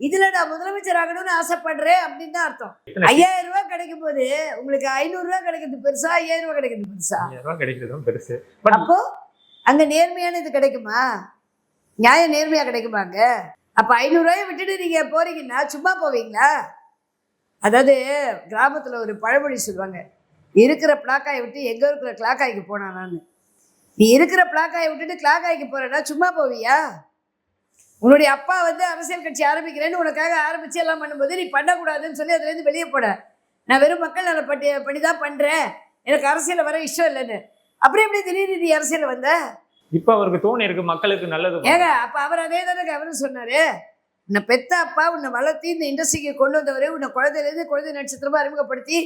Speaker 1: இதுல நான் முதலமைச்சர் ஆகணும்னு ஆசைப்படுறேன் அப்படின்னு தான் அர்த்தம். ஐயாயிரம் ரூபாய் கிடைக்கும் போது உங்களுக்கு ஐநூறு ரூபாய் கிடைக்கிறது பெருசா ஐயாயிரம் ரூபாய் கிடைக்கிறது பெருசா?
Speaker 2: கிடைக்கிறதும் பெருசு.
Speaker 1: அப்போ அங்க நேர்மையான இது கிடைக்குமா? நியாயம் நேர்மையா கிடைக்குமாங்க அப்போ ஐநூறுரூவாயை விட்டுட்டு நீங்கள் போகிறீங்கன்னா சும்மா போவீங்களா? அதாவது கிராமத்தில் ஒரு பழமொழி சொல்லுவாங்க இருக்கிற பிளாக்காயை விட்டு எங்கே இருக்கிற கிளாக்காய்க்கு நான் நீ இருக்கிற பிளாக்காயை விட்டுட்டு கிளாக்காய்க்கு போகிறேன்னா சும்மா போவியா? உன்னுடைய அப்பா வந்து அரசியல் கட்சி ஆரம்பிக்கிறேன்னு உனக்காக ஆரம்பித்து எல்லாம் பண்ணும்போது நீ பண்ணக்கூடாதுன்னு சொல்லி அதுலேருந்து வெளியே போட. நான் வெறும் மக்கள் நல பட்டி படி தான் பண்ணுறேன் எனக்கு அரசியல் வர இஷ்டம் இல்லைன்னு. அப்புறம் எப்படி திடீர்னு நீ அரசியல் வந்த?
Speaker 2: இப்ப அவருக்கு தோணி இருக்கு மக்களுக்கு நல்லது
Speaker 1: ஏங்க அப்ப அவர் அதே தானே அவரும் சொன்னாரு. உன்னை பெத்த அப்பா உன்னை வளர்த்தி இந்த இண்டஸ்ட்ரிக்கு கொண்டு வந்தவர் உன்னை குழந்தையிலேருந்து குழந்தை நட்சத்திரமா அறிமுகப்படுத்தி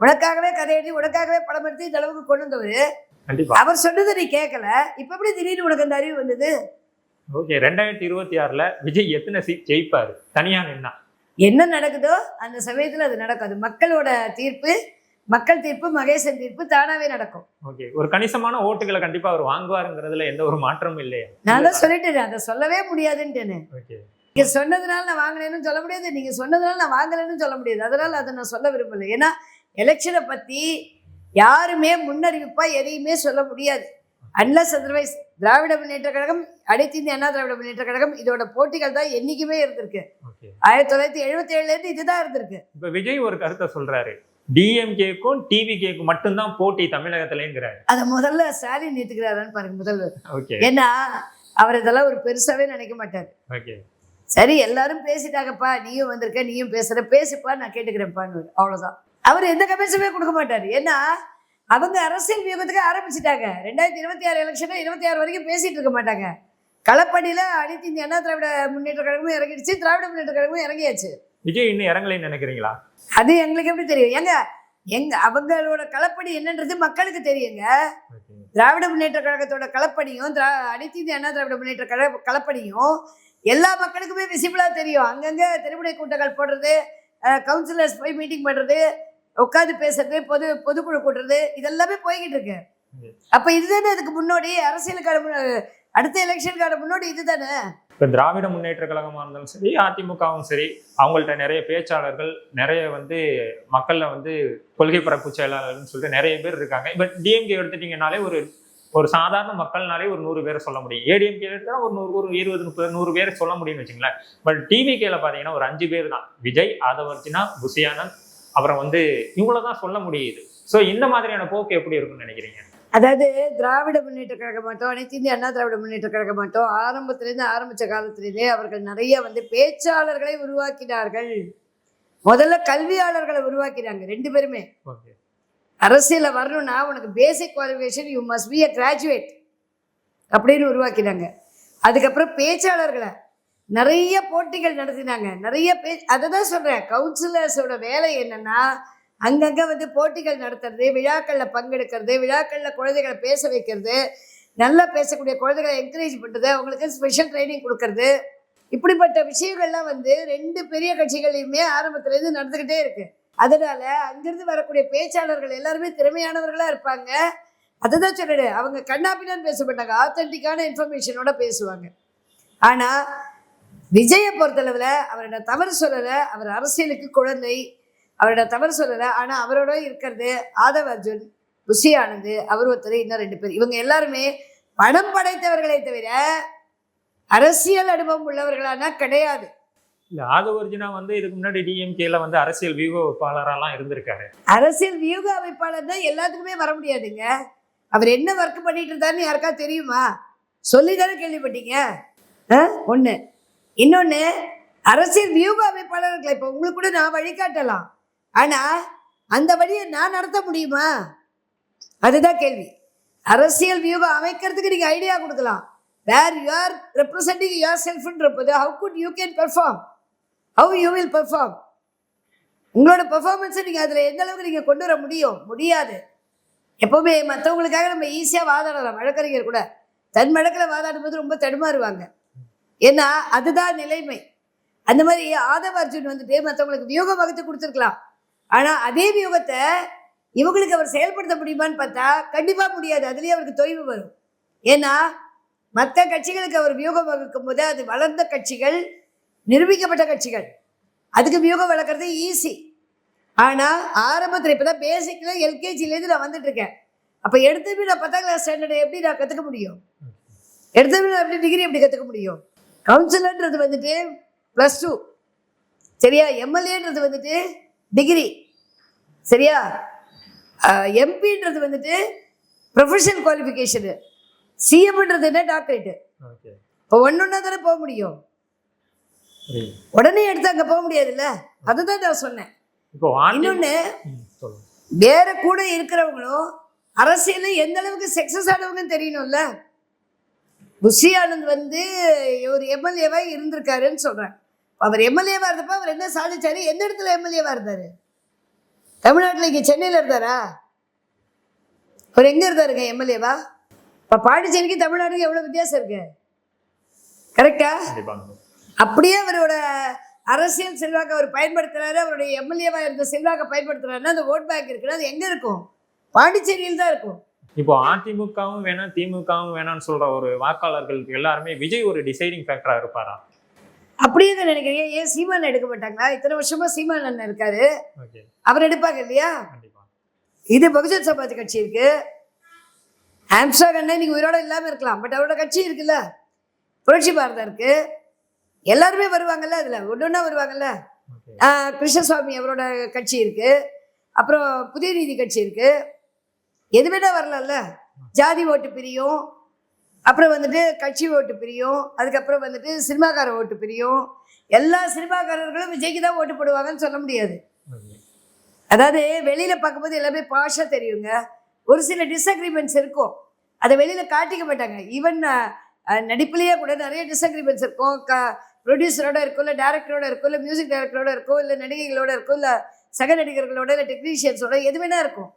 Speaker 1: உனக்காகவே கதை எழுதி உனக்காகவே படம் எடுத்து இந்த அளவுக்கு கொண்டு வந்தவர். அவர் சொன்னதை நீ கேட்கல இப்ப எப்படி திடீர்னு உனக்கு அந்த அறிவு வந்தது?
Speaker 2: ஓகே ரெண்டாயிரத்தி இருபத்தி ஆறுல விஜய் எத்தனை சீட் ஜெயிப்பாரு? தனியா நின்னா.
Speaker 1: என்ன நடக்குதோ அந்த சமயத்துல அது நடக்காது. மக்களோட தீர்ப்பு மக்கள் தீர்ப்பு மகேசன் தீர்ப்பு தானாவே நடக்கும்.
Speaker 2: ஓகே. ஒரு கணிசமான ஓட்டுகளை கண்டிப்பா அவர் வாங்குவாருங்கிறதுல எந்த ஒரு மாற்றமும் இல்லையா?
Speaker 1: நான் தான் சொல்லிட்டேன் அதை சொல்லவே முடியாதுன்ட்டேன்னு நீங்க சொன்னதுனால நான் வாங்கினேன்னு சொல்ல முடியாது நீங்க சொன்னதுனால நான் வாங்கலைன்னு சொல்ல முடியாது. அதனால அதை நான் சொல்ல விரும்பல. ஏன்னா எலெக்ஷனை பத்தி யாருமே முன்னறிவிப்பா எதையுமே சொல்ல முடியாது. அன்லஸ் அதர்வைஸ் திராவிட முன்னேற்ற கழகம் அனைத்து இந்திய அண்ணா திராவிட முன்னேற்ற கழகம் இதோட போட்டிகள் தான் என்னைக்குமே இருந்திருக்கு. ஆயிரத்தி தொள்ளாயிரத்தி எழுபத்தி ஏழுல இருந்து இதுதான் இருந்திருக்கு.
Speaker 2: இப்ப விஜய் ஒரு கருத்தை சொல்றாரு. டிஎம்கேக்கும் டிவிகேக்கும் மட்டும்தான் போட்டி தமிழகத்திலேங்கிறாரு.
Speaker 1: அதை முதல்ல ஸ்டாலின் ஏத்துக்கிறாரான்னு பாருங்க முதல்வர்.
Speaker 2: ஓகே.
Speaker 1: ஏன்னா அவர் இதெல்லாம் ஒரு பெருசாவே நினைக்க மாட்டார்.
Speaker 2: ஓகே.
Speaker 1: சரி எல்லாரும் பேசிட்டாங்கப்பா நீயும் வந்திருக்க நீயும் பேசுற பேசுப்பா நான் கேட்டுக்கிறேன்ப்பான்னு அவ்வளவுதான். அவர் எந்த கமெண்ட்ஸுமே கொடுக்க மாட்டார். ஏன்னா அவங்க அரசியல் வியூகத்துக்கு ஆரம்பிச்சிட்டாங்க. ரெண்டாயிரத்தி இருபத்தி ஆறு எலெக்ஷனும் இருபத்தி ஆறு வரைக்கும் பேசிட்டு இருக்க மாட்டாங்க. களப்படியில அனைத்து இந்திய அண்ணா திராவிட முன்னேற்ற கழகமும் இறங்கிடுச்சு திராவிட முன்னேற்ற கழகமும் இறங்கியாச்சு.
Speaker 2: விஜய் இன்னும் இறங்கலைன்னு நினைக்கிறீங்களா?
Speaker 1: அது எங்களுக்கு எப்படி தெரியும்? ஏங்க எங்க அவங்களோட களப்படி என்னன்றது மக்களுக்கு தெரியுங்க. திராவிட முன்னேற்ற கழகத்தோட களப்பணியும் திரா அனைத்து இந்திய அண்ணா திராவிட முன்னேற்ற கழக களப்பணியும் எல்லா மக்களுக்குமே விசிபிளா தெரியும். அங்கங்க திருமுனை கூட்டங்கள் போடுறது கவுன்சிலர்ஸ் போய் மீட்டிங் பண்றது உட்காந்து பேசுறது பொது பொதுக்குழு கூட்டுறது இதெல்லாமே போய்கிட்டு இருக்கு. அப்ப இதுதானே அதுக்கு முன்னோடி அரசியலுக்கான அடுத்த எலெக்ஷனுக்கான முன்னோடி இதுதானே?
Speaker 2: இப்போ திராவிட முன்னேற்ற கழகமாக இருந்தாலும் சரி அதிமுகவும் சரி அவங்கள்ட்ட நிறைய பேச்சாளர்கள் நிறைய வந்து மக்களில் வந்து கொள்கை பரப்பு செயலாளர்கள்னு சொல்லிட்டு நிறைய பேர் இருக்காங்க. இப்போ டிஎம்கே எடுத்துட்டிங்கனாலே ஒரு ஒரு சாதாரண மக்கள்னாலே ஒரு நூறு பேரை சொல்ல முடியும். ஏடிஎம்கே எடுத்தா ஒரு நூறு ஒரு இருபது முப்பது நூறு பேரை சொல்ல முடியும்னு வச்சுங்களேன். பட் டிவிகேல பார்த்தீங்கன்னா ஒரு அஞ்சு பேர் தான். விஜய் ஆதவர்ஜினா புசியானந்த் அப்புறம் வந்து இவங்கள தான் சொல்ல முடியுது. ஸோ இந்த மாதிரியான போக்கு எப்படி இருக்கும்னு நினைக்கிறீங்க?
Speaker 1: அதாவது திராவிட முன்னேற்ற கழகம் மட்டும் அனைத்து இந்திய அண்ணா திராவிட முன்னேற்ற கழகம் மட்டும் ஆரம்பத்திலேருந்து ஆரம்பிச்ச காலத்திலேருந்தே அவர்கள் நிறைய வந்து பேச்சாளர்களை உருவாக்கினார்கள். முதல்ல கல்வியாளர்களை உருவாக்கினாங்க ரெண்டு பேருமே.
Speaker 2: ஓகே.
Speaker 1: அரசியல்ல வரணும்னா உனக்கு basic qualification you must be a graduate அப்படின்னு உருவாக்கினாங்க. அதுக்கப்புறம் பேச்சாளர்களை நிறைய போட்டிகள் நடத்தினாங்க. நிறைய பே அதை தான் சொல்கிறேன் கவுன்சிலர்ஸோட வேலை என்னன்னா அங்கங்கே வந்து போட்டிகள் நடத்துறது விழாக்களில் பங்கெடுக்கிறது விழாக்களில் குழந்தைகளை பேச வைக்கிறது நல்லா பேசக்கூடிய குழந்தைகளை என்கரேஜ் பண்ணுறது அவங்களுக்கு ஸ்பெஷல் ட்ரைனிங் கொடுக்கறது. இப்படிப்பட்ட விஷயங்கள்லாம் வந்து ரெண்டு பெரிய கட்சிகளையுமே ஆரம்பத்துலேருந்து நடந்துக்கிட்டே இருக்குது அதனால் அங்கேருந்து வரக்கூடிய பேச்சாளர்கள் எல்லாருமே திறமையானவர்களாக இருப்பாங்க. அதுதான் சொல்லிடு அவங்க கண்ணாப்பினான்னு பேச மாட்டாங்க ஆத்தென்டிக்கான இன்ஃபர்மேஷனோட பேசுவாங்க. ஆனால் விஜயை பொறுத்தளவில் அவரோட தவறு சொல்லலை அவர் அரசியலுக்கு குழந்தை அவரோட தவறு சொல்லலை ஆனால் அவரோட இருக்கிறது ஆதவ் அர்ஜுன் புஷி ஆனந்த் அவர் ஒருத்தர் இன்னும் ரெண்டு பேர். இவங்க எல்லாருமே பணம் படைத்தவர்களே தவிர அரசியல் அனுபவம் உள்ளவர்களானா கிடையாது.
Speaker 2: இல்ல ஆதவர்ஜுனா வந்து இதுக்கு முன்னாடி டிஎம்கேல வந்து அரசியல் வியூகப்பாளரெல்லாம் இருந்திருக்காரு.
Speaker 1: அரசியல் வியூக அமைப்பாளர் தான் எல்லாத்துக்குமே வர முடியாதுங்க. அவர் என்ன ஒர்க் பண்ணிட்டு இருந்தாருன்னு யாருக்கா தெரியுமா? சொல்லி தானே கேள்விப்பட்டீங்க ஒன்று இன்னொன்று அரசியல் வியூக அமைப்பாளர்களை இப்போ உங்களுக்கு கூட நான் வழிகாட்டலாம். ஆனால் அந்த வழியை நான் நடத்த முடியுமா? அதுதான் கேள்வி. அரசியல் வியூகம் அமைக்கிறதுக்கு நீங்கள் ஐடியா கொடுக்கலாம். Where you are representing your செல்ஃப்ன்றப்போது how good you can perform how you will perform உங்களோட பெர்ஃபார்மன்ஸை நீங்கள் அதில் எந்த அளவுக்கு நீங்கள் கொண்டு வர முடியும்? முடியாது. எப்போவுமே மற்றவங்களுக்காக நம்ம ஈஸியாக வாதாடலாம். வழக்கறிஞர் கூட. தன் வழக்கில் வாதாடும் போது ரொம்ப தடுமாறுவாங்க. ஏன்னா அதுதான் நிலைமை. அந்த மாதிரி ஆதவ அர்ஜுன் வந்துட்டு மற்றவங்களுக்கு வியூகம் வகுத்து கொடுத்துருக்கலாம். ஆனால் அதே வியூகத்தை இவங்களுக்கு அவர் செயல்படுத்த முடியுமான்னு பார்த்தா கண்டிப்பாக முடியாது. அதுலேயே அவருக்கு தொய்வு வரும். ஏன்னா மற்ற கட்சிகளுக்கு அவர் வியூகம் வகுக்கும் போது அது வளர்ந்த கட்சிகள் நிரூபிக்கப்பட்ட கட்சிகள். அதுக்கு வியூகம் வளர்க்குறது ஈஸி ஆனால் ஆரம்பத்தில் இப்போ தான் பேசிக்கில் எல்கேஜிலேருந்து நான் வந்துட்டுருக்கேன் அப்போ எடுத்தமே நான் பத்தாம் கிளாஸ் ஸ்டாண்டர்டை எப்படி நான் கற்றுக்க முடியும்? எடுத்தமே நான் எப்படி டிகிரி எப்படி கற்றுக்க முடியும்? கவுன்சிலர்ன்றது வந்துட்டு ப்ளஸ் டூ சரியா? எம்எல்ஏன்றது வந்துட்டு டிகிரி சரியா? எம்பின்றது வந்துட்டு ப்ரொஃபஷனல் குவாலிஃபிகேஷனு சிஎம்ன்றது என்ன? டாக்டரேட்டு இப்போ ஒன்று ஒன்றா தானே போக முடியும். உடனே எடுத்து அங்கே போக முடியாதுல்ல? அதுதான் நான் சொன்னேன். இன்னொன்று வேற கூட இருக்கிறவங்களும் அரசியல்ல எந்த அளவுக்கு சக்சஸ் ஆனவங்கன்னு தெரியணும்ல? புஷி ஆனந்த் வந்து ஒரு எம்எல்ஏவா இருந்திருக்காருன்னு சொல்றேன். அவர் எம்எல்ஏவா இருந்தப்ப அவர் என்ன சாதிச்சாரு? எந்த இடத்துல எம்எல்ஏவா இருந்தாரு? தமிழ்நாட்டில் இங்கே சென்னையில் இருந்தாரா? அவர் எங்க இருந்தாருங்க எம்எல்ஏவா? இப்போ பாண்டிச்சேரிக்கு தமிழ்நாட்டுக்கு எவ்வளோ வித்தியாசம் இருக்கு? கரெக்டா அப்படியே அவரோட அரசியல் செல்வாக்கு அவர் பயன்படுத்துறாரு அவருடைய எம்எல்ஏவா இருந்த செல்வாக்கை பயன்படுத்துறாருன்னா அந்த ஓட் பேங்க் இருக்குன்னா அது எங்க இருக்கும்? பாண்டிச்சேரியில் தான் இருக்கும்.
Speaker 2: இப்போ அதிமுகவும் வேணாம் திமுகவும் வேணாம்னு சொல்ற ஒரு வாக்காளர்களுக்கு எல்லாருமே விஜய் ஒரு டிசைடிங் ஃபேக்டரா இருப்பாரா?
Speaker 1: அப்படியே தான் நினைக்கிறீங்க? ஏன் சீமான் எடுக்க மாட்டாங்களா இத்தனை வருஷமா சீமான் அண்ணன் இருக்காரு. அவர் எடுப்பாங்க இல்லையா? இது பகுஜன் சமாஜ் கட்சி இருக்கு. ஆம்ஸ்டாக் அண்ணன் இன்னைக்கு உயிரோட இல்லாம இருக்கலாம். பட் அவரோட கட்சி இருக்குல்ல? புரட்சி பாரதம் இருக்கு. எல்லாருமே வருவாங்கல்ல அதுல? ஒன்று ஒன்றா வருவாங்கல்ல? கிருஷ்ணசுவாமி அவரோட கட்சி இருக்கு. அப்புறம் புதிய நீதி கட்சி இருக்கு. எது வேணா வரலாம்ல? ஜாதி ஓட்டு பிரியும். அப்புறம் வந்துட்டு கட்சி ஓட்டு பிரியும். அதுக்கப்புறம் வந்துட்டு சினிமாக்கார ஓட்டு பிரியும். எல்லா சினிமாக்காரர்களும் விஜய்க்கு தான் ஓட்டு போடுவாங்கன்னு சொல்ல முடியாது. அதாவது வெளியில பார்க்கும்போது எல்லாமே பாஷா தெரியுங்க. ஒரு சில டிஸ்அக்ரிமெண்ட்ஸ் இருக்கும். அதை வெளியில காட்டிக்க மாட்டாங்க. ஈவன் நடிப்புலேயே கூட நிறைய டிஸ்அக்ரிமெண்ட்ஸ் இருக்கும். க ப்ரொடியூசரோட இருக்கும் இல்லை டேரக்டரோட இருக்கும் இல்லை மியூசிக் டைரக்டரோட இருக்கும் இல்லை நடிகைகளோட இருக்கும் இல்லை சக நடிகர்களோட இல்லை டெக்னீஷியன்ஸோட எது வேணா இருக்கும்.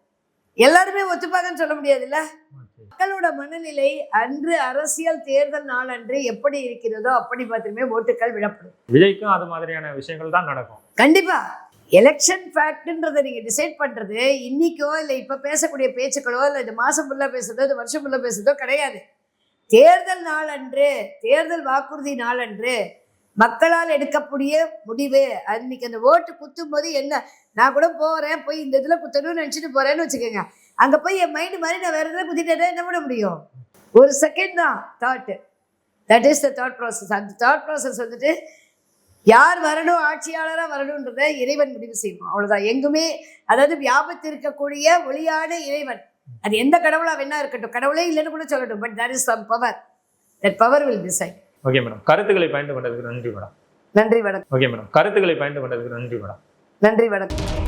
Speaker 1: எல்லாருமே ஒத்துப்பாங்கன்னு சொல்ல முடியாதுல்ல? மக்களோட மனநிலை அன்று அரசியல் தேர்தல் நாள் அன்று எப்படி இருக்கிறதோ அப்படி மாத்திரமே ஓட்டுகள் விடப்படும்.
Speaker 2: விஜய்க்கும் அது மாதிரியான விஷயங்கள் தான் நடக்கும்.
Speaker 1: கண்டிப்பா. எலெக்ஷன் ஃபேக்ட்ன்றதை நீங்க டிசைட் பண்றது இன்னைக்கோ இல்லை இப்ப பேசக்கூடிய பேச்சுக்களோ இல்லை இந்த மாசம் ஃபுல்லா பேசுறதோ இந்த வருஷம் ஃபுல்லா பேசுறதோ கிடையாது. தேர்தல் நாள் அன்று தேர்தல் வாக்குறுதி நாள் அன்று மக்களால் எடுக்கக்கூடிய முடிவு. அன்னைக்கு அந்த ஓட்டு குத்தும் போது என்ன? நான் கூட போறேன் போய் இந்த இதுல குத்தணும்னு நினைச்சிட்டு போறேன்னு வச்சுக்கோங்க. அங்க போய் என் மைண்டு மாதிரி நான் வேற இதில் குத்திட்டேன்னா என்ன பண்ண முடியும்? ஒரு செகண்ட் தான் thought that is the thought process அந்த தாட் ப்ராசஸ் வந்துட்டு யார் வரணும் ஆட்சியாளராக வரணுன்றத இறைவன் முடிவு செய்வோம் அவ்வளவுதான். எங்குமே அதாவது வியாபத்து இருக்கக்கூடிய ஒளியான இறைவன். அது எந்த கடவுளா வேணா இருக்கட்டும். கடவுளே இல்லைன்னு கூட சொல்லட்டும். But that is some power that power will decide
Speaker 2: okay madam கருத்துக்களை கொண்டதுக்கு நன்றி மேடம்
Speaker 1: நன்றி வணக்கம்.
Speaker 2: ஓகே மேடம் கருத்துக்களை கொண்டதுக்கு நன்றி மேடம்
Speaker 1: நன்றி வணக்கம்.